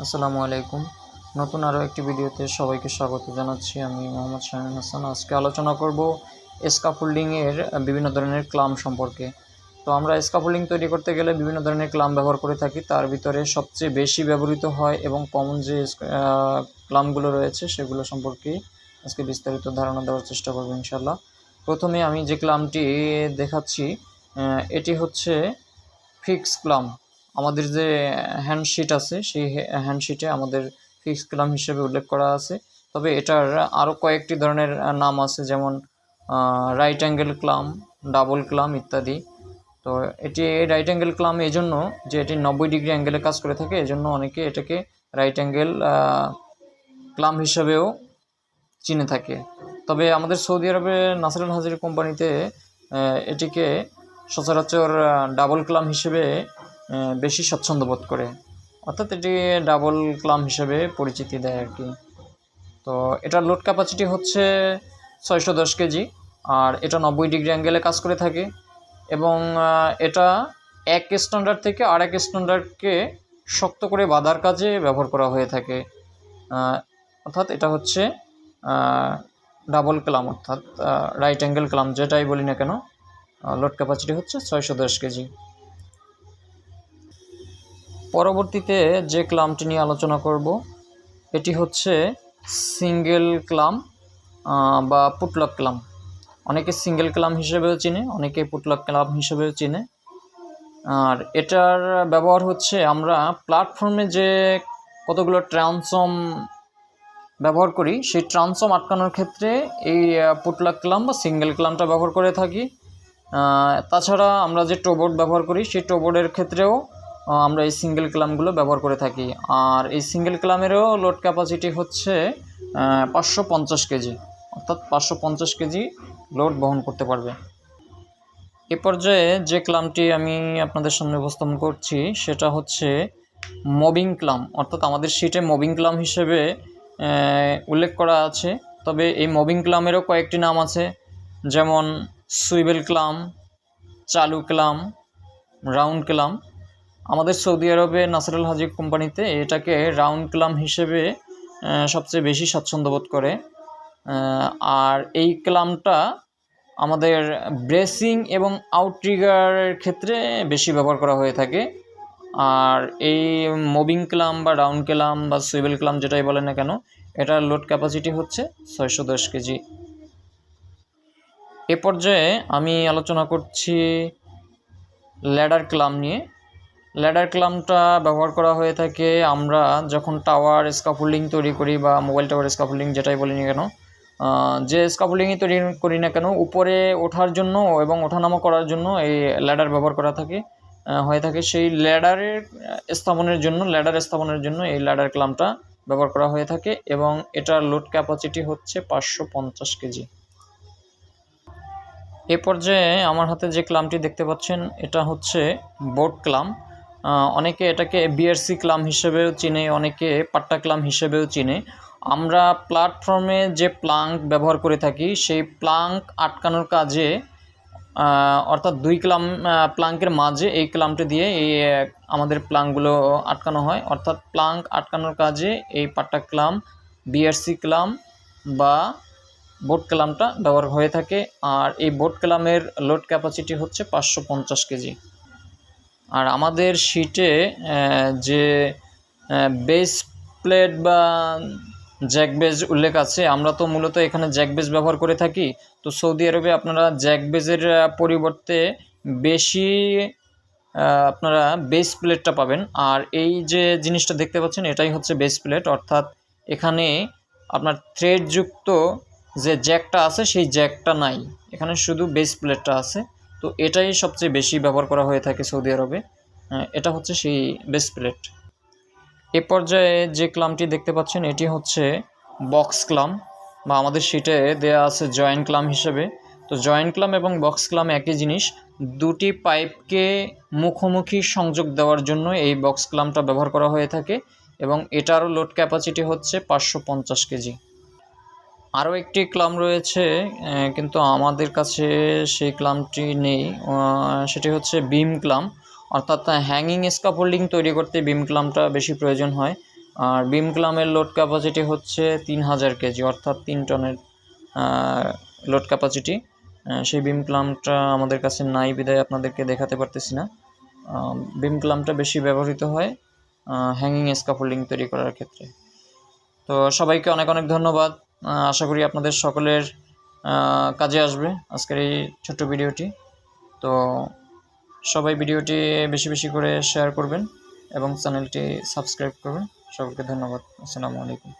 আসসালামু আলাইকুম। নতুন আরও একটি ভিডিওতে সবাইকে স্বাগত জানাচ্ছি। আমি মোহাম্মদ শাহিন হাসান। আজকে আলোচনা করব স্কাফোল্ডিংয়ের বিভিন্ন ধরনের ক্লাম সম্পর্কে। তো আমরা স্কাফোল্ডিং তৈরি করতে গেলে বিভিন্ন ধরনের ক্লাম ব্যবহার করে থাকি। তার ভিতরে সবচেয়ে বেশি ব্যবহৃত হয় এবং কমন যে ক্লামগুলো রয়েছে সেগুলো সম্পর্কেই আজকে বিস্তারিত ধারণা দেওয়ার চেষ্টা করব ইনশাল্লাহ প্রথমে আমি যে ক্লামটি দেখাচ্ছি এটি হচ্ছে ফিক্স ক্লাম। আমাদের যে হ্যান্ডশিট আছে, সেই হ্যান্ডশিটে আমাদের ফিক্স ক্লাম হিসেবে উল্লেখ করা আছে। তবে এটার আরও কয়েকটি ধরনের নাম আছে, যেমন right angle clamp double clamp ইত্যাদি। তো এটি রাইট অ্যাঙ্গেল ক্লাম এই জন্য যে এটি নব্বই ডিগ্রি অ্যাঙ্গেলে কাজ করে থাকে এজন্য অনেকে এটাকে রাইট অ্যাঙ্গেল ক্লাম হিসেবেও চিনে থাকে। তবে আমাদের সৌদি আরবে নাসরুল হাজির কোম্পানিতে এটিকে সচরাচর ডাবল ক্লাম হিসেবে বেশি স্বচ্ছন্দ বোধ করে। অর্থাৎ এটি ডাবল ক্লাম হিসেবে পরিচিতি দেয় আর কি। তো এটার লোড ক্যাপাসিটি হচ্ছে ছয়শো দশ কেজি, আর এটা নব্বই ডিগ্রি অ্যাঙ্গেলে কাজ করে থাকে। এবং এটা এক স্ট্যান্ডার্ড থেকে আর এক স্ট্যান্ডার্ডকে শক্ত করে বাঁধার কাজে ব্যবহার করা হয়ে থাকে। অর্থাৎ এটা হচ্ছে ডাবল ক্লাম অর্থাৎ রাইট অ্যাঙ্গেল ক্লাম যেটাই বলি না কেন লোড ক্যাপাসিটি হচ্ছে ছয়শো দশ কেজি। পরবর্তীতে যে ক্লামটি নিয়ে আলোচনা করব, এটি হচ্ছে সিঙ্গেল ক্লাম বা পুটলক ক্লাম। অনেকে সিঙ্গেল ক্লাম হিসেবেও চিনে, অনেকে পুটলক ক্লাম হিসেবেও চিনে। আর এটার ব্যবহার হচ্ছে আমরা প্ল্যাটফর্মে যে কতগুলো ট্রান্সম ব্যবহার করি, সেই ট্রান্সম আটকানোর ক্ষেত্রে এই পুটলাক ক্লাম বা সিঙ্গেল ক্লামটা ব্যবহার করে থাকি। তাছাড়া আমরা যে টোবোর্ড ব্যবহার করি, সেই টোবোর্ডের ক্ষেত্রেও আমরা এই সিঙ্গেল ক্লামগুলো ব্যবহার করে থাকি। আর এই সিঙ্গেল ক্লামেরও লোড ক্যাপাসিটি হচ্ছে পাঁচশো পঞ্চাশ কেজি। অর্থাৎ পাঁচশো পঞ্চাশ কেজি লোড বহন করতে পারবে। এ পর্যায়ে যে ক্লামটি আমি আপনাদের সামনে উপস্থাপন করছি, সেটা হচ্ছে মবিং ক্লাম অর্থাৎ আমাদের শিটে মবিং ক্লাম হিসেবে উল্লেখ করা আছে। তবে এই মবিং ক্লামেরও কয়েকটি নাম আছে, যেমন সুইবেল ক্লাম চালু ক্লাম রাউন্ড ক্লাম আমাদের সৌদি আরবে নাসরুল হাজি কোম্পানিতে এটাকে রাউন্ড ক্লাম হিসেবে সবচেয়ে বেশি স্বাচ্ছন্দ্য বোধ করে। আর এই ক্লামটা আমাদের ব্রেসিং এবং আউটট্রিগারের ক্ষেত্রে বেশি ব্যবহার করা হয়ে থাকে। আর এই মুভিং ক্লাম বা রাউন্ড ক্লাম বা সুইবেল ক্লাম যেটাই বলে না কেন এটার লোড ক্যাপাসিটি হচ্ছে ছয়শো দশ কেজি। এ পর্যায়ে আমি আলোচনা করছি ল্যাডার ক্লাম নিয়ে। ল্যাডার ক্লামটা ব্যবহার করা হয়ে থাকে। আমরা যখন টাওয়ার স্কাফোল্ডিং তৈরি করি বা মোবাইল টাওয়ার স্কাফোল্ডিং যেটাই বলি না কেন যে স্কাফোল্ডিংই তৈরি করি না কেন, উপরে ওঠার জন্য এবং ওঠানামা করার জন্য এই ল্যাডার ব্যবহার করা থাকে হয়ে থাকে। সেই ল্যাডারের স্থাপনের জন্য, ল্যাডার স্থাপনের জন্য এই ল্যাডার ক্লামটা ব্যবহার করা হয়ে থাকে এবং এটার লোড ক্যাপাসিটি হচ্ছে পাঁচশো পঞ্চাশ কেজি। এ পর্যায়ে আমার হাতে যে ক্লামটি দেখতে পাচ্ছেন, এটা হচ্ছে বোট ক্লাম অনেকে এটাকে বিআরসি ক্লাম হিসেবেও চিনে, অনেকে পাট্টা ক্লাম হিসেবেও চিনে। আমরা প্ল্যাটফর্মে যে প্লাঙ্ক ব্যবহার করে থাকি, সেই প্লাঙ্ক আটকানোর কাজে অর্থাৎ দুই ক্লাম প্লাঙ্কের মাঝে এই ক্লামটি দিয়ে এই আমাদের প্লাঙ্কগুলো আটকানো হয়। অর্থাৎ প্লাঙ্ক আটকানোর কাজে এই পাট্টা ক্লাম বিআরসি ক্লাম বা বোট ক্লামটা ব্যবহার হয়ে থাকে। আর এই বোট ক্লামের লোড ক্যাপাসিটি হচ্ছে পাঁচশো পঞ্চাশ কেজি। আর আমাদের শিটে যে বেস প্লেট বা জ্যাক বেজ উল্লেখ আছে, আমরা তো মূলত এখানে জ্যাক বেজ ব্যবহার করে থাকি। তো সৌদি আরবে আপনারা জ্যাক বেজের পরিবর্তে বেশি আপনারা বেস প্লেটটা পাবেন। আর এই যে জিনিসটা দেখতে পাচ্ছেন, এটাই হচ্ছে বেস প্লেট অর্থাৎ এখানে আপনার থ্রেডযুক্ত যে জ্যাকটা আছে, সেই জ্যাকটা নাই। এখানে শুধু বেস প্লেটটা আছে। তো এটাই সবচেয়ে বেশি ব্যবহার করা হয়ে থাকে সৌদি আরবে। এটা হচ্ছে সেই বেস প্লেট এ পর্যায়ে যে ক্লামটি দেখতে পাচ্ছেন, এটি হচ্ছে বক্স ক্লাম বা আমাদের শিটে দেয়া আছে জয়েন্ট ক্লাম হিসেবে। তো জয়েন্ট ক্লাম এবং বক্স ক্লাম একই জিনিস, দুটি পাইপকে মুখোমুখি সংযোগ দেওয়ার জন্য এই বক্স ক্লামটা ব্যবহার করা হয়ে থাকে এবং এটারও লোড ক্যাপাসিটি হচ্ছে পাঁচশো পঞ্চাশ কেজি। আরও একটি ক্লাম রয়েছে কিন্তু আমাদের কাছে সেই ক্লামটি নেই। সেটি হচ্ছে বিম ক্লাম। অর্থাৎ হ্যাঙ্গিং স্কাফোল্ডিং তৈরি করতে বিম ক্লামটা বেশি প্রয়োজন হয়। আর বিম ক্লামের লোড ক্যাপাসিটি হচ্ছে তিন হাজার কেজি, অর্থাৎ তিন টনের লোড ক্যাপাসিটি সেই বিম ক্লামটা আমাদের কাছে নাই বিদায় আপনাদেরকে দেখাতে পারতেছি না। বিম ক্লামটা বেশি ব্যবহৃত হয় হ্যাঙ্গিং স্কাফোল্ডিং তৈরি করার ক্ষেত্রে। তো সবাইকে অনেক অনেক ধন্যবাদ। আশা করি আপনাদের সকলের কাজে আসবে আজকের এই ছোট্ট ভিডিওটি। তো সবাই ভিডিওটি বেশি বেশি করে শেয়ার করবেন এবং চ্যানেলটি সাবস্ক্রাইব করবেন। সকলকে ধন্যবাদ। আসসালামু আলাইকুম।